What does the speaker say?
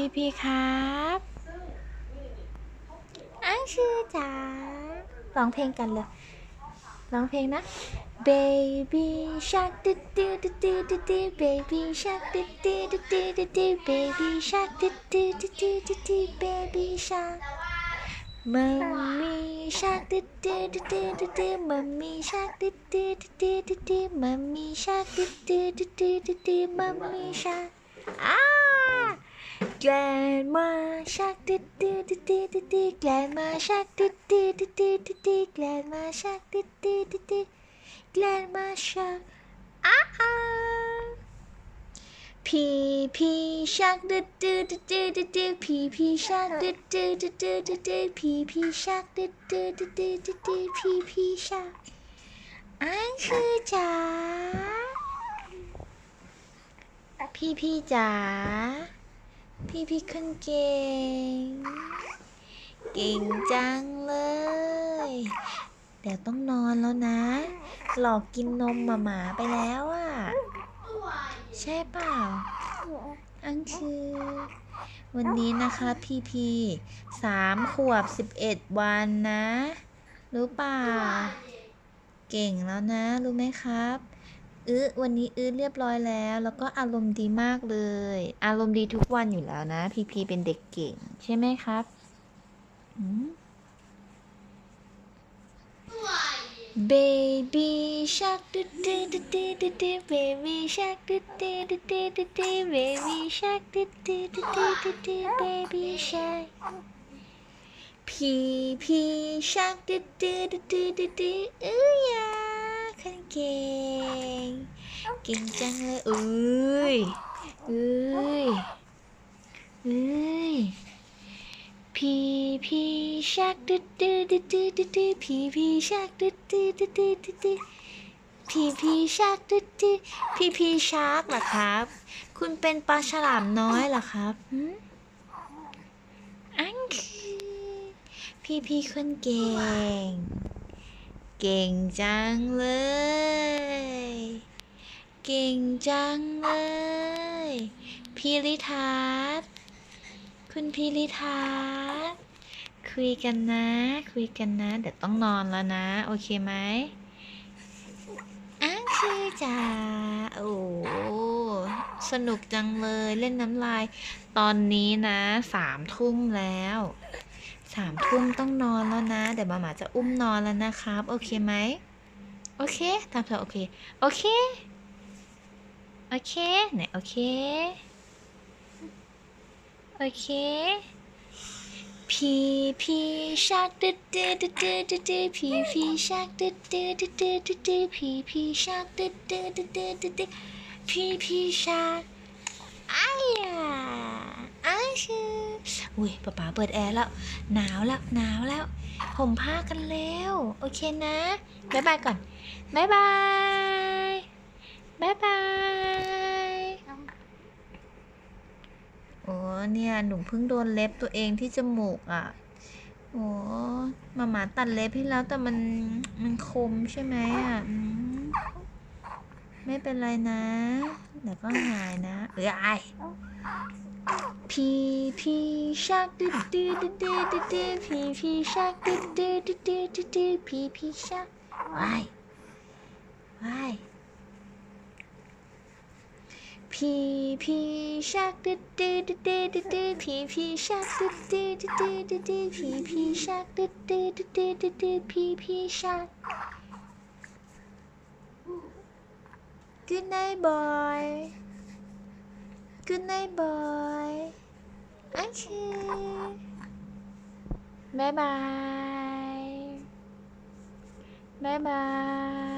พี่พี่ครับอังชื่อจ๋าร้องเพลงกันเลยร้องเพลงนะ baby shark do do do do do do baby shark do do do do do do baby shark do do do do do do baby shark Mummy Shark do do do do do do Mummy Shark do do do do do do Mummy Shark do do do do do do Mummy Shark อดื้ แกลนมาชักดิดดิดดิดดิแกลนมาชักดิดดิดดิดดิแกลนมาชักดิดดิดดิแกลนมาชักอ้าอ้าพีพีชักดึดดึดดึดดึดดึดพีพีชักดึดดึดดึดดึดดึดดึดพีพีชักดึดดึดดึดดึดดึดดึดพีพีชักอันคือจ๋าพี่พี่จ๋า พี่พี่คนเก่ง เก่งจังเลย เดี๋ยวต้องนอนแล้วนะ หลอกกินนมหมาหมาไปแล้วอะ ใช่เปล่า อันคือ วันนี้นะคะพี่พีสามขวบสิบเอ็ดวันนะ รู้ป่า เก่งแล้วนะ รู้ไหมครับ อื้อวันนี้อื้อเรียบร้อยแล้ว แล้วก็อารมณ์ดีมากเลย อารมณ์ดีทุกวันอยู่แล้วนะ พีพีเป็นเด็กเก่ง ใช่ไหมครับเบบี้ชักดูดีดูดีดูดีเบบี้ชักดูดีดูดีดูดีเบบี้ชักดูดีดูดีดูดีเบบี้ชักพีพีชักดูดีดูดีดูดีอื้อยาคันเก่ง เก่งจังเลยเอ้ยเอ้ยเอ้ยพีพีชักดึดดดดึดดึดดึดดึดพีพีชักดึดดดดึดดึดดึดดึดพีพีชักดึดดึดพีพีชักเหรอครับ คุณเป็นปลาฉลามน้อยเหรอครับอันคือพีพีคนเก่ง เก่งจังเลย เก่งจังเลยพีริทัศน์คุณพิริทัศน์คุยกันนะ คุยกันนะ เดี๋ยวต้องนอนแล้วนะ โอเคไหมอ้างคือจ๋าโอ้สนุกจังเลยเล่นน้ำลาย ตอนนี้นะสามทุ่มแล้วสามทุ่มต้องนอนแล้วนะ เดี๋ยวมาหมาจะอุ้มนอนแล้วนะครับ โอเคไหมโอเคตามเธอโอเค โอเค โอเคไหนโอเค โอเค พีพีชักดึดดึดดึดดดดดพีพีชักดึดดึดดึดดึดดดพีพีชักดึดดึดดึดดึดดดพีพีชักอ้ายอะอ้ายคืออุ้ยป๊าป๊าเปิดแอร์แล้ว หนาวแล้วหนาวแล้วห่มผ้ากันเร็วโอเคนะ บ๊ายบายก่อน บ๊ายบาย บ๊ายบาย โอ้เนี่ย หนูเพิ่งโดนเล็บตัวเองที่จมูกอะ โอ้มาหมาตัดเล็บให้แล้วแต่มันมันคมใช่ไหมอะไม่เป็นไรนะเดี๋ยวก็หายนะ เอ้ยไอพีพีชักดืดดืดดืดดืดดืดพีพีชักดืดดืดดืดดืดดืดพีพีชักว้ายว้าย พีพีชักดึดดึดดึดดึดพีพีชักดึดดึดดึดดึดพีพีชักดึดดึดดึดดึดดึดพีพีชัก Good night boy Good night boy โอเคบายบายบายบาย